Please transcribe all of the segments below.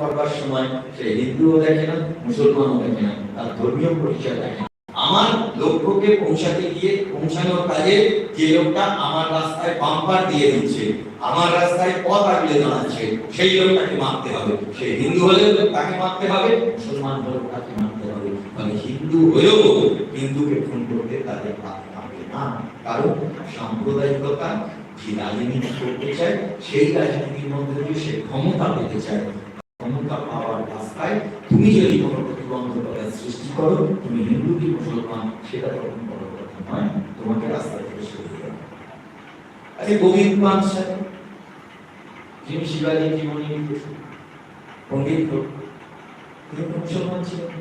করবার সময় সে হিন্দুও দেখে না, মুসলমানও দেখে না, তার ধর্মীয় পরিচয় দেখে আমার লক্ষ্যকে পৌঁছাতে গিয়ে, পৌঁছানোর কাজে যে লোকটা আমার রাস্তায় বাম্পার দিয়ে দিচ্ছে, আমার রাস্তায় পথ আগলে দাঁড়াচ্ছে, সেই লোকটাকে মারতে হবে। সে হিন্দু হলে তাকে মারতে হবে, মুসলমান হলে তাকে মারতে হবে। মানে হিন্দু হলেও হিন্দুকে খুন করতে তাদের হাত থাকে না। কারণ সাম্প্রদায়িকতা যে রাজনীতি করতে চায়, সেই রাজনীতির মধ্যে দিয়ে সে ক্ষমতা পেতে চায়। ক্ষমতা পাওয়ার রাস্তায় তুমি যদি কোনো প্রতিবন্ধকতা সৃষ্টি করো, তুমি হিন্দু কি মুসলমান, সেটা তখন বড় কথা নয়, তোমাকে রাস্তা থেকে দেওয়া আচ্ছা গোবিন্দ মান সাহেব যিনি শিবাজী জীবনী পণ্ডিত লোক তিনি মুসলমান ছিলেন।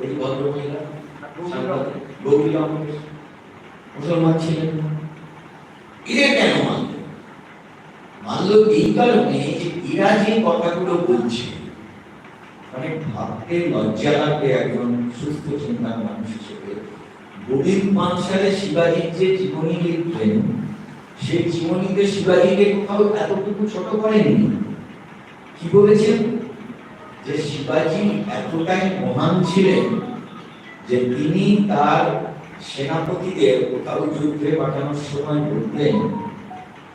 ওই ভদ্র মহিলা গৌরী লঙ্কেশ মুসলমান ছিলেন না। এরা কেন মানল? মানল এই কারণে যে এরা যে কথাগুলো বলছে মানে ভাবতে লজ্জা লাগবে একজন সুস্থ চিন্তার মানুষ হিসেবে। গোবিন্দ পানসালে শিবাজির যে জীবনী লিখলেন সেই জীবনীতে শিবাজিকে কোথাও এতটুকু ছোট করেননি কি বলেছেন? যে শিবাজি এতটাই মহান ছিলেন যে তিনি তার সেনাপতিদের কোথাও যুদ্ধে পাঠানোর সময় বলতেন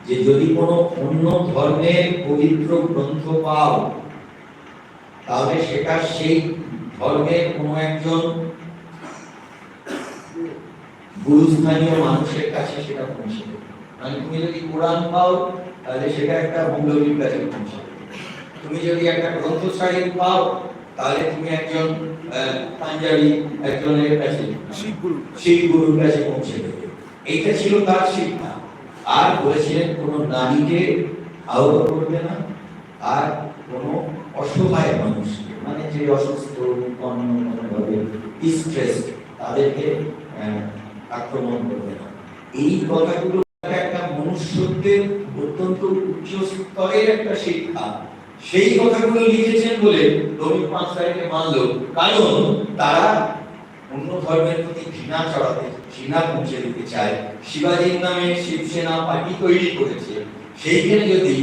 যে যদি কোনো অন্য ধর্মের পবিত্র গ্রন্থ পাও তাহলে সেটা সেই ধর্মের কোনো একজন গুরুস্থানীয় মানুষের কাছে সেটা পৌঁছে। মানে তুমি যদি কোরআন পাও তাহলে সেটা একটা মৌলবীর কাছে পৌঁছে তুমি যদি একটা গ্রন্থ সাহিব পাও তাহলে তুমি একজন পাঞ্জাবি একজনের কাছে শিখ গুরুর কাছে পৌঁছে দেবে এইটা ছিল তার শিক্ষা। আর বলেছিলেন, কোন নারীকে আহত করবে না। আর কোন অসহায় মানুষকে মানে যে অসুস্থ স্ট্রেস তাদেরকে আক্রমণ করবে না। এই কথাগুলো একটা মনুষ্যত্বের অত্যন্ত উচ্চ স্তরের একটা শিক্ষা। সেই কথাগুলো লিখেছেন বলে রবীন্দ্র পাঁচটাকে মানলো। কারণ তারা অন্য ধর্মের প্রতি ঘৃণা চড়াতে ঘৃণা পৌঁছে দিতে চায়। শিবাজির নামে শিবসেনা পার্টি তৈরি করেছে। সেইখানে যদি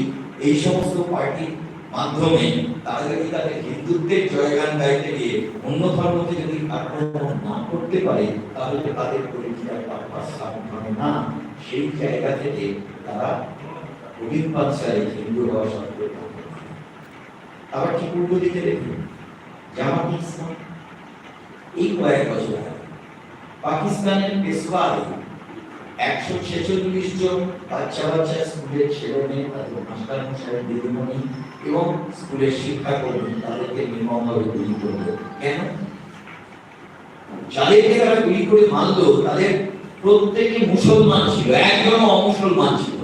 এই সমস্ত পার্টির মাধ্যমে তারা যদি তাদের হিন্দুত্বের জয়গান গাইতে গিয়ে অন্য ধর্মকে যদি আক্রমণ না করতে পারে, তাহলে তাদের পরিচয় হবে না। সেই জায়গা থেকে তারা অভিজ্ঞান চাই হিন্দু হওয়া সত্ত্বেও আবার কি উল্টো দিকে দেখুন? জামাত ইসলাম। এই কয়েক বছর পাকিস্তানের পেশওয়ারে একশো ছেচল্লিশ জন বাচ্চা বাচ্চা স্কুলের ছেলে মেয়ে তাদের মাস্টার মশাই, দিদিমণি এবং স্কুলের শিক্ষাকর্মী তাদেরকে নির্মমভাবে গুলি করল কেন? যাদেরকে তারা গুলি করে মারলো, তাদের প্রত্যেকে মুসলমান ছিল একজন অমুসলমান ছিল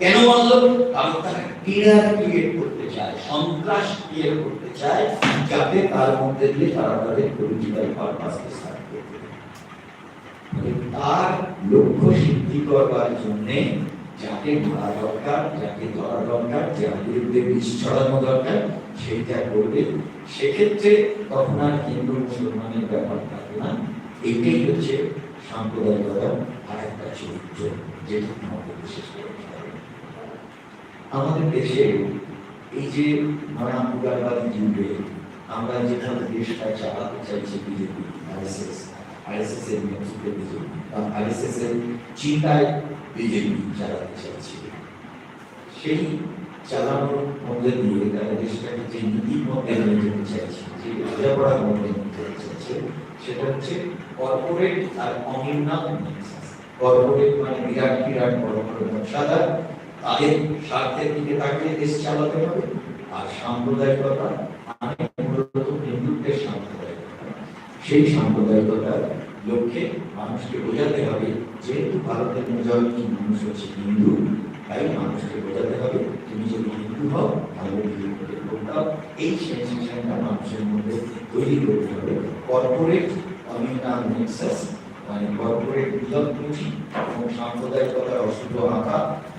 কেন মারলো? কারণ তারা টিরার ক্রিয়েট করতে চায়, সন্ত্রাস ক্রিয়েট করতে চায়, যাতে তার মধ্যে দিয়ে তারা তাদের পলিটিক্যাল পারপাসকে সার্ভ করতে পারে। মানে তার লক্ষ্য সিদ্ধি করবার জন্য যাকে মারা দরকার, যাকে ধরা দরকার, যার বিরুদ্ধে বিষ ছড়ানো দরকার, সেইটা করবে সেক্ষেত্রে তখন আর হিন্দু মুসলমানের ব্যাপার থাকে না এটাই হচ্ছে সাম্প্রদায়িকতার আর একটা চরিত্র, যেটা আমাদের বিশেষ করে। আমাদের দেশে এই যে নয়া উদারবাদী যুগে আমরা যেভাবে দেশটা চালাতে চাইছি, বিজেপি সেটা হচ্ছে কর্পোরেট আর কমিউনাল কর্পোরেট মানে বিরাট বিরাট বড় বড় ব্যবসাদার তাদের স্বার্থের দিকে তাকিয়ে দেশ চালাতে হবে আর সাম্প্রদায়িকতা সাম্প্রদায়িকতা সেই সাম্প্রদায়িকতার লক্ষ্যে মানুষকে বোঝাতে হবে যেহেতু ভারতের মেজরিটি মানুষ হচ্ছে হিন্দু। তাই মানুষকে বোঝাতে হবে তুমি যদি হিন্দু হও তাহলে হিন্দুদের ভোট দাও। এই সেন্সেশনটা মানুষের মধ্যে তৈরি করতে হবে। কর্পোরেট কমিউনাল নেক্সাস মানে কর্পোরেট বিলক পুঁজি এবং সাম্প্রদায়িকতার অশুভ আঁকা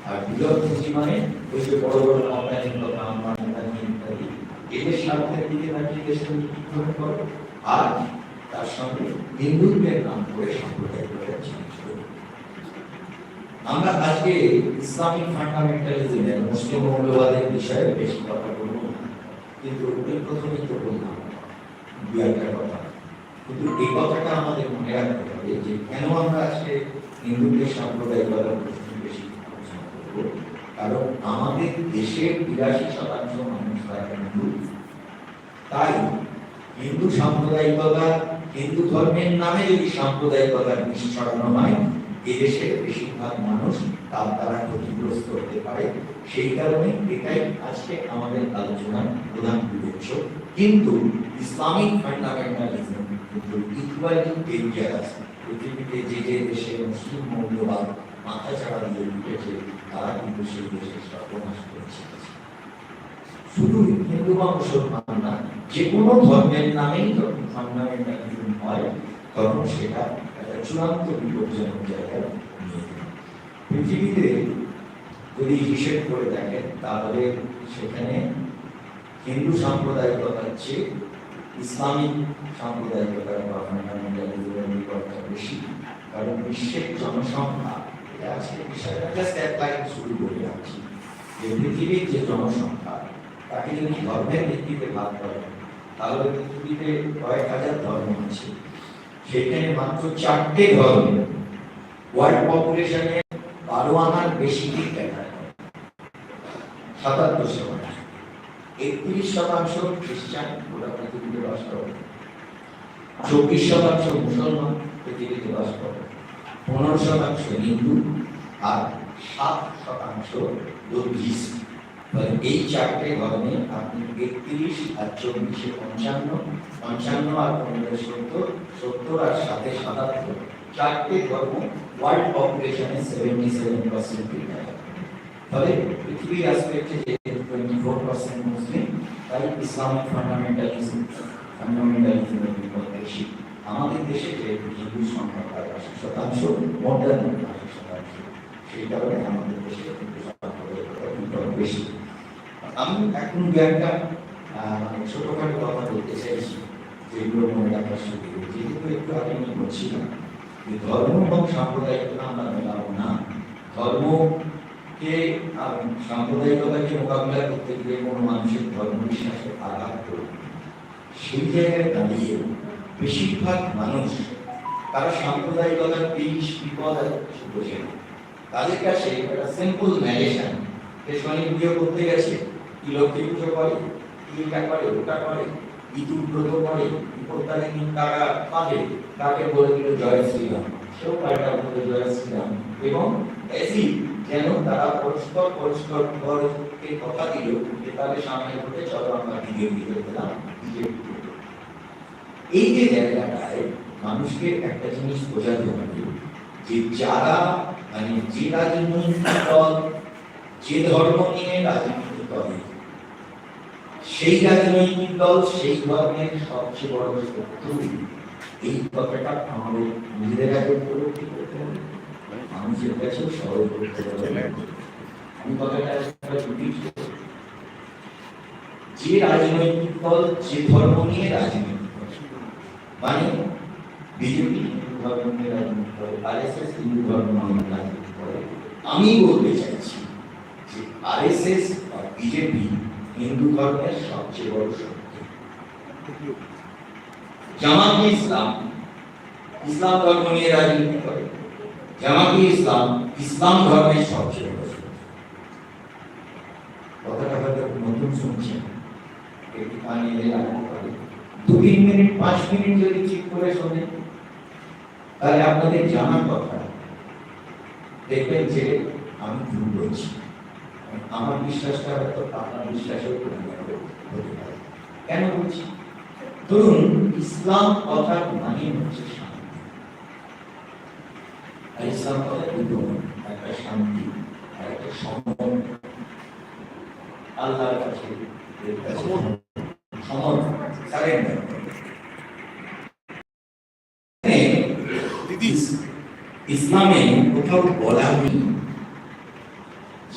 আর বিলক পুঁজি মানে ওই যে বড় বড় কোম্পানি কথা আমার ইত্যাদি। এদের স্বার্থের দিকে তাকিয়ে দেশের করো। আর তার সঙ্গে হিন্দুত্বের নাম করে করো। আমরা আজকে ইসলামিক ফান্ডামেন্টালিজমের মুসলিম মৌলবাদের বিষয়ে বেশি কথা বলব। কিন্তু ওই প্রথমেই তো বললাম দু একটা কথা। কিন্তু এই কথাটা আমাদের মনে রাখতে হবে যে কেন আমরা আজকে হিন্দুদের সাম্প্রদায়িকতার বেশি কারণ আমাদের দেশের বিরাশি শতাংশ মানুষ তারা হিন্দু। তাই হিন্দু সাম্প্রদায়িকতা হিন্দু ধর্মের নামে যদি সাম্প্রদায়িকতার বিষ ছড়ানো হয় এদেশের বেশিরভাগ মানুষ তার দ্বারা ক্ষতিগ্রস্ত হতে পারে। সেই কারণে এটাই আজকে আমাদের আলোচনার প্রধান উদ্দেশ্য। কিন্তু ইসলামিক ফান্ডামেন্টালিজম কিন্তু ইকুয়ালি ডেঞ্জারাস পৃথিবীতে যে যে দেশে মুসলিম মৌলবাদ মাথা ছাড়া দিয়ে উঠেছে, তারা কিন্তু সেই দেশের সর্বনাশ করেছে শুধু হিন্দু বা মুসলমান না, যে কোনো ধর্মের নামেই যখন ফান্ডামেন্টালিজম হয় তখন সেটা একটা চূড়ান্ত বিপজ্জনক জায়গায় পৃথিবীতে যদি হিসেব করে দেখেন, তাহলে সেখানে হিন্দু সাম্প্রদায়িকতার চেয়ে ইসলামিক সাম্প্রদায়িকতার বা ফান্ডামেন্টালিজমের বিপদটা বেশি, কারণ বিশ্বের জনসংখ্যা, এটা আজকে বিষয়টা জাস্ট লাইন শুরু করে যাচ্ছি। যে পৃথিবীর যে জনসংখ্যা তাকে যদি ধর্মের ভিত্তিতে ভাগ করে তাহলে পৃথিবীতে কয়েক হাজার ধর্ম আছে। সেখানে মাত্র চারটে ধর্ম। ওয়ার্ল্ড পপুলেশনে বারো আনার বেশি দিক দেখা সাতাত্তর শতাংশ। একত্রিশ শতাংশ খ্রিস্টান গোটা পৃথিবীতে বাস করে। চব্বিশ শতাংশ মুসলমান পৃথিবীতে বাস করে। পনেরো শতাংশ হিন্দু আর সাত শতাংশ মানে এই চারটে ধর্মে আপনি একত্রিশ আর চব্বিশে পঞ্চান্ন পঞ্চান্ন আর পনেরো সত্তর সত্তর আর সাথে সাতাত্তর, চারটে ধর্ম ওয়ার্ল্ড পপুলেশনে সেভেন্টি সেভেন পার্সেন্ট ফলে পৃথিবীর অ্যাসপেক্টে যে টোয়েন্টি ফোর পার্সেন্ট মুসলিম, তাই ইসলামিক ফান্ডামেন্টালিজম ফান্ডামেন্টালিজমের বেশি আমাদের দেশে যে হিন্দু সংখ্যা প্রায় আশি শতাংশ মডার্ন আশি শতাংশ, সেই কারণে আমাদের দেশে বেশি। আমি এখন দু একটা মানে ছোটখাটো কথা বলতে চাইছি, যেগুলো মনে রাখার সুযোগ যেহেতু একটু আগে আমি বলছিলাম যে ধর্ম এবং সাম্প্রদায়িকতা আমরা মেলাবো না। ধর্মকে সাম্প্রদায়িকতাকে মোকাবিলা করতে গিয়ে কোনো মানুষের ধর্ম বিশ্বাসে আঘাত করবে সেই জায়গায় দাঁড়িয়ে বেশিরভাগ মানুষ তারা সাম্প্রদায়িকতার বিষ, বিপদ বোঝে না। তাদের কাছে একটা সিম্পল ম্যালেশন যে শনি পুজো করতে গেছে কি লক্ষ্মী পুজো করে এটা করে ওটা করে করে তারা পাবে, তাকে বলে দিল জয় শ্রীরাম। সেও পাল্টা বলে জয় শ্রীরাম। এবং এসি যেন তারা পরস্পর পরস্পর পরকে কথা দিল, যে তাদের সামনে ঘটে চলো আমরা বিজেপি এই যে জায়গাটায় মানুষকে একটা জিনিস বোঝাতে হবে, যে যারা মানে যে রাজনৈতিক দল, যে ধর্ম নিয়ে রাজনীতি করে সেই রাজনৈতিক দল? সেই ধর্মের সবচেয়ে বড় শত্রু, এই কথাটা আমাদের নিজেদের আগে উপলব্ধি করতে হবে। মানুষের কাছে সহজ করতে হবে। আমি কথাটা যে রাজনৈতিক দল, যে ধর্ম নিয়ে রাজনীতি করে মানে বিজেপি হিন্দু ধর্ম নিয়ে রাজনীতি করে আরএসএস হিন্দু ধর্ম নিয়ে রাজনীতি করে আমি বলতে চাইছি যে আরএসএস বা বিজেপি হিন্দু ধর্মের সবচেয়ে বড় শক্তি। জামাতি ইসলাম ইসলাম ধর্ম নিয়ে রাজনীতি করে। জামাতি ইসলাম ইসলাম ধর্মের সবচেয়ে বড় কথাটা হয়তো নতুন শুনছেন, একটু কানে রাখতে পারে দু তিন মিনিট, পাঁচ মিনিট যদি ঠিক করে শোনেন, তাহলে আপনাদের জানার কথা। দেখবেন যে আমি ভুল বলছি। আমার বিশ্বাসটা হয়তো আপনার বিশ্বাসের হতে পারে কেন বলছি? ধরুন ইসলাম কথার মানে হচ্ছে শান্তি। আর ইসলাম কথা দুটো একটা শান্তি আর একটা সম্মান আল্লাহর কাছে ইসলামে কোথাও বলা নেই।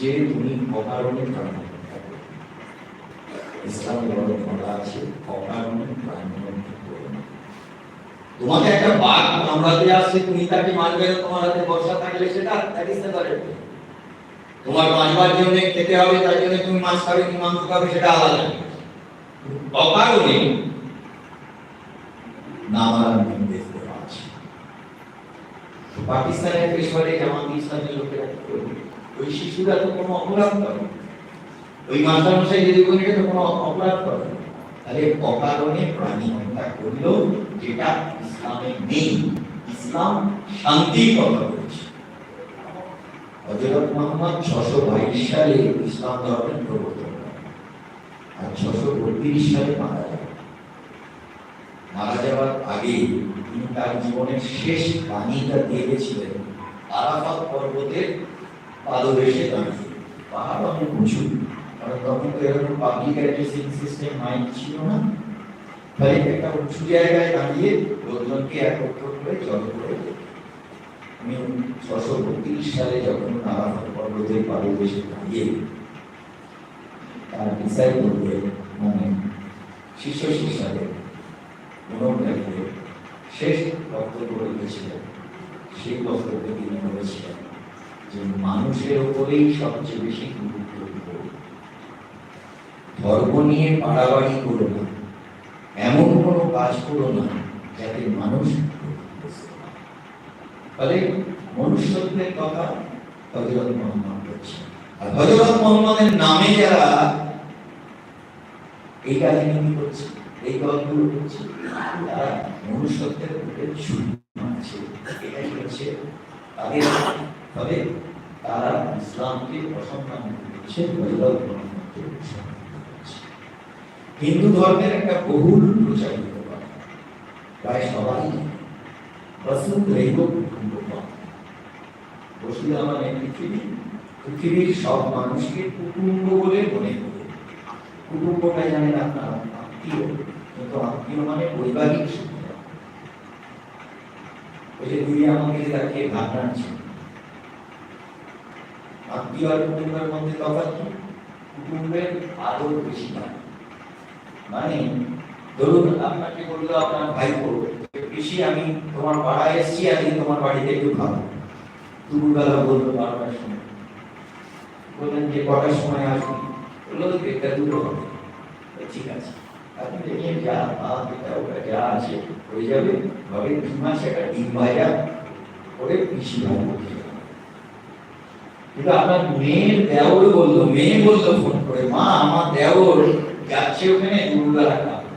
যে তুমি অকারণে প্রাণ ইসলামে বলা আছে, অকারণে প্রাণ তোমাকে একটা বাঘ কামড়াতে আসছে, তুমি তাকে মারবে না, তোমার হাতে বর্ষা থাকলে সেটা দ্য কারেক্ট তোমার বাঁচবার জন্য খেতে হবে, তার জন্য তুমি মাছ খাবে কি মাংস খাবে, সেটা আলাদা। অকারণে না মারার নির্দেশ দেওয়া আছে। পাকিস্তানের পেশোয়ারে জামাত ইসলামের লোকেরা ওই শিশুরা তো কোনো অপরাধ করে ওই মাস্টার মশাই যদি বলি তো কোনো অপরাধ করে, তাহলে অকারণে প্রাণী হত্যা করলেও যেটা ইসলামে নেই, ইসলাম শান্তির কথা বলছে হযরত মুহাম্মদ 622 সালে ইসলাম ধর্মের প্রবর্তন আর 632 সালে মারা যান। মারা যাওয়ার আগে তিনি তার জীবনের শেষ বাণীটা দিয়ে গেছিলেন আরাফাত পর্বতের পাদদেশে পাহাড় অনেক উঁচু। কারণ তখন তো এরকম পাবলিক অ্যাড্রেসিং সিস্টেম মাইক ছিল না। তাই একটা উঁচু জায়গায় দাঁড়িয়ে লোকজনকে একত্র করে জল করে আমি ছশো বত্রিশ সালে যখন আরাফাত পর্বতের পাদদেশে দাঁড়িয়ে তার ডিসাইড করবে মানে শিষ্য শিষ্যাদের অনুপ্রাণীদের শেষ বক্তব্য রেখেছিলেন সেই বক্তব্যে তিনি বলেছিলেন যে মানুষের উপরেই সবচেয়ে বেশি ধর্ম নিয়ে বাড়াবাড়ি করো না। এমন কোনো কাজ করো না যাতে মানুষ ফলে মনুষ্যত্বের কথা হজরত মোহাম্মদ বলছেন আর হজরত মোহাম্মদের নামে যারা এই কাহিনী করছে, এই গল্পগুলো করছে, তারা মনুষ্যত্বের উপরে ছুরি মারছে এটাই হচ্ছে তাদের ফলে তারা ইসলামকে অসম্মান করছে হিন্দু ধর্মের একটা বহুল প্রচারিত প্রায় সবাই দৈব কুটুম্বকম। রসুল মানে পৃথিবী, পৃথিবীর সব মানুষকে কুটুম্ব বলে মনে করে। কুটুম্বটা জানেন আপনার আত্মীয়, কিন্তু আত্মীয় মানে বৈবাহিক সম্পর্ক। ওই যে দুই আমাকে তাকে ভাবনা আছে আত্মীয় আর কুটুম্বের মধ্যে তফাৎ কি কুটুম্বের আদর বেশি না মানে ধরুন, আপনাকে বলল আপনার ভাইপো, বেশি আমি তোমার পাড়ায় এসেছি আজকে তোমার বাড়িতে একটু খাব। দুপুরবেলা বলল বারোটার সময়। বললেন যে, কটার সময় আসবি? বলল তো একটা দুটো হবে। ঠিক আছে। আপনি দেখেন যা ভাত যা আছে হয়ে যাবে। ঘরে দু মাস একটা ডিম ভাজা করে পিসি ভাই বলছে কিন্তু আপনার মেয়ের দেওর বলল, মেয়ে বলল ফোন করে, মা, আমার দেওর যাচ্ছে ওখানে দুপুরবেলা খাবে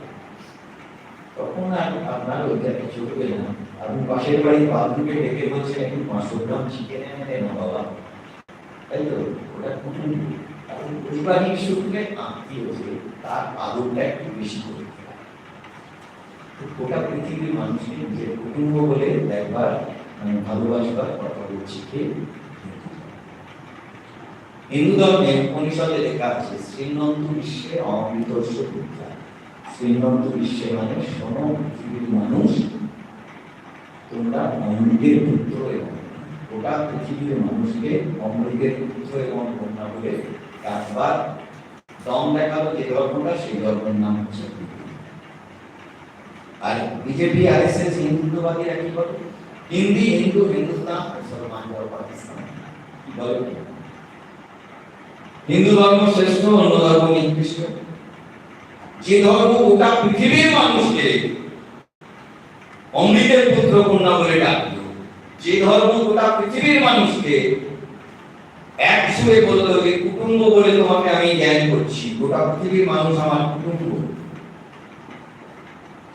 তখন আর আপনার ওইটাকে চলবে না। আপনি পাশের বাড়ি বাবুকে ডেকে বলছেন, একটু পাঁচশো গ্রাম চিকেন এনে দেন বাবা। তাই তো, ওটা কুটুম পরিবারিক সূত্রে আত্মীয় যে তার আদরটা একটু বেশি করে গোটা পৃথিবীর মানুষকে নিজের কুটুম্ব বলে দেখবার মানে ভালোবাসবার কথা বলছি। কে হিন্দু ধর্মে উপনিষদে লেখা আছে, শ্রীনন্দ বিশ্বে অমৃতস্য পুত্রা শ্রীনন্দ বিশ্বে মানে শোনো পৃথিবীর মানুষ, তোমরা অমৃতের পুত্র এবং গোটা পৃথিবীর মানুষকে অমৃতের পুত্র এবং কন্যা বলে একবার দম দেখাল যে ধর্মটা সেই ধর্মের নাম হচ্ছে আর বিজেপি আর এস এস কি বলে? হিন্দি, হিন্দু, হিন্দুস্তান, মুসলমান পাকিস্তান। বলে? হিন্দু ধর্ম শ্রেষ্ঠ, অন্য ধর্ম নিকৃষ্ট। যে ধর্ম গোটা পৃথিবীর মানুষকে অমৃতের পুত্র কন্যা বলে ডাকলো, যে ধর্ম গোটা পৃথিবীর মানুষকে এক সুরে বলল যে কুটুম্ব বলে তোমাকে আমি জ্ঞান করছি, গোটা পৃথিবীর মানুষ আমার কুটুম্ব।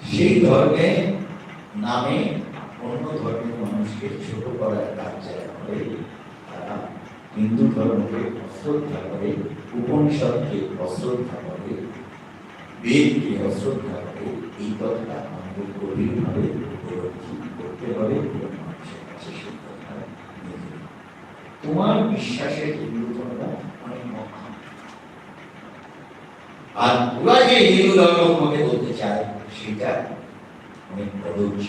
সেই ধর্মে, নামে অন্য ধর্মের মানুষকে ছোট করার কাজ তারা হিন্দু ধর্মকে অশ্রদ্ধা করে উপনিষদকে অশ্রদ্ধা করে বেদকে অশ্রদ্ধা করে এই কথাটা আমাদের গভীরভাবে উপলব্ধি করতে হবে মানুষের কাছে। তোমার বিশ্বাসের হিন্দু ধর্ম অনেক মহান আর ওরা যে হিন্দু ধর্ম তোমাকে বলতে চায়, সেটা অনেক প্রযোজ্য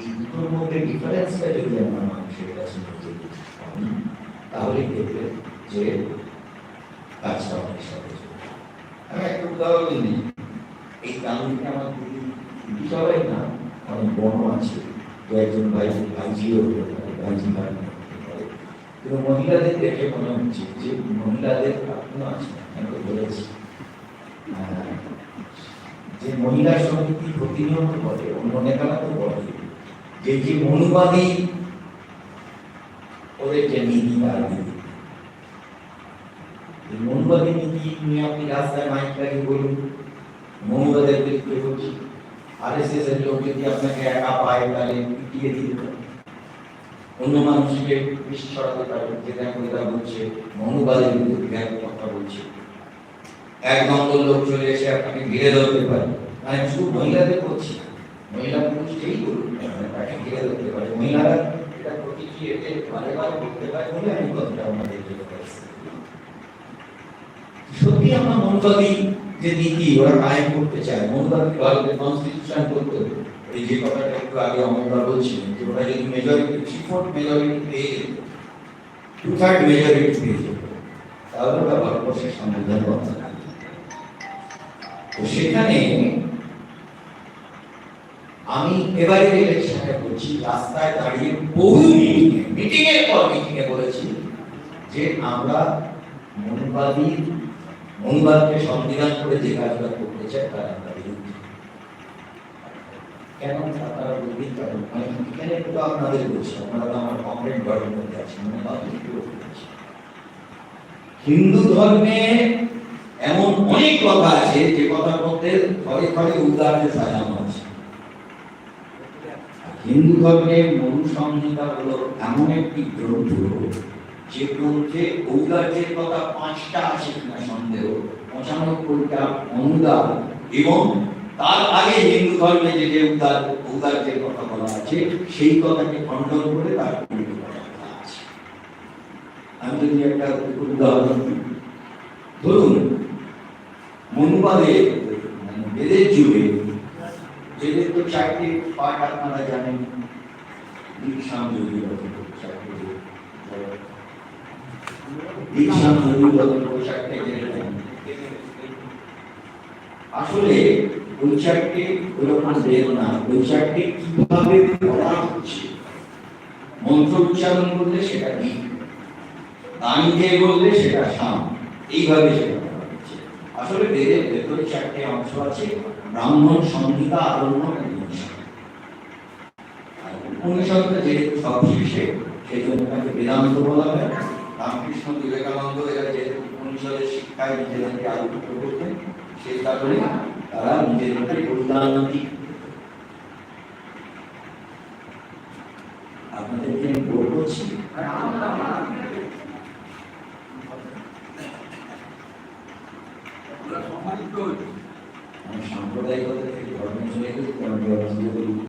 এই মধ্যে ডিফারেন্সটা যদি আমরা মানুষের কাছে তাহলে দেখবে যে কাজটা অনেক সহজ। আমি একটা উদাহরণ দিই। এই কানুনটা আমার দিদি সবাই না, অনেক বড় আছে। দু একজন ভাই ভাইজিও হতে পারে ভাইজি ভাই কিন্তু মহিলাদের দেখে মনে হচ্ছে যে মহিলাদের এখনও আছে, আমি বলেছি। যে মহিলা সমিতি প্রতিনিয়ত করে অন্য নেতারা তো বলে। যে যে মনুবাদী ওদের যে নীতি তার নীতি নীতি নিয়ে আপনি রাস্তায় মাইক লাগিয়ে বলুন মনুবাদের বিরুদ্ধে করছি। আর এস এস এর লোক যদি আপনাকে একা পায় তাহলে পিটিয়ে দিতে পারে অন্য মানুষকে বিষ ছড়াতে পারে যে দেখো এটা বলছে মনুবাদের বিরুদ্ধে জ্ঞান কথা বলছে। এক নম্বর লোক চলে এসে আপনাকে ঘিরে ধরতে পারে। আমি শুধু মহিলাদের করছি মহিলা পুরুষ যেই করুন তাকে ঘিরে ধরতে পারে। মহিলারা সত্যি আমরা মনুবাদী যে নীতি ওরা কায়েম করতে চায় মনুবাদী ভারতের কনস্টিটিউশন করতে হবে। এই যে কথাটা একটু আগে অমরদা বলছিলেন যে ওরা যদি মেজরিটি থ্রি ফোর্থ মেজরিটি পেয়ে যেত টু থার্ড মেজরিটি পেয়ে যেত তাহলে ওরা ভারতবর্ষের সংবিধান বন্ধ তো সেখানে আমি এবারে ইলেকশনে বলছি, রাস্তায় দাঁড়িয়ে বহু মিটিং এর পর মিটিং এ বলেছি যে আমরা মনুবাদী, মনুবাদকে সংবিধান করে যে কাজটা করতে চাই, তার আমরা বিরুদ্ধে। কেন আপনারা বলবেন কারণ আমি এখানে তো আপনাদের বলছি, আপনারা তো আমার কমরেড বাড়ির মধ্যে আছেন মনুবাদী হিন্দু ধর্মে এমন অনেক কথা আছে, যে কথার মধ্যে ঘরে ঘরে উদারকে সাজানো আছে হিন্দু ধর্মে মনু সংহিতা হলো এমন একটি গ্রন্থ যে গ্রন্থে ঔদার্যের কথা পাঁচটা আছে কিনা সন্দেহ, পঁচানব্বইটা অনুদান এবং তার আগে হিন্দু ধর্মে যে যে উদার কথা বলা আছে, সেই কথাকে খণ্ডন করে তার আমি যদি একটা উদাহরণ ধরুন মনুবাদে মানে বেদের যুগে বেদের তো চারটি পাঠ আপনারা জানেন দীক্ষাম যোগী চারটি দীক্ষাম যোগী চারটে জেনে আসলে ওই চারটে ওইরকম চারটে কীভাবে পড়া হচ্ছে মন্ত্র উচ্চারণ করলে সেটা গীত গান গেয়ে বললে সেটা সাম এইভাবে সেটা আসলে বেদের ভেতরে চারটে অংশ আছে, ব্রাহ্মণ সংহিতা আরণ্য উপনিষদটা যেহেতু সবশেষে সেই জন্য তাকে বেদান্ত বলা হয়। রামকৃষ্ণ, বিবেকানন্দ এরা যেহেতু উপনিষদের শিক্ষায় নিজেদেরকে আলোকিত করতেন, সেই কারণে তারা নিজেদেরকে কল্যাণী আপনাদেরকে আমি বলছি আমি সাম্প্রদায়িকতা থেকে ধর্মে চলে গেছি কারণ ধর্ম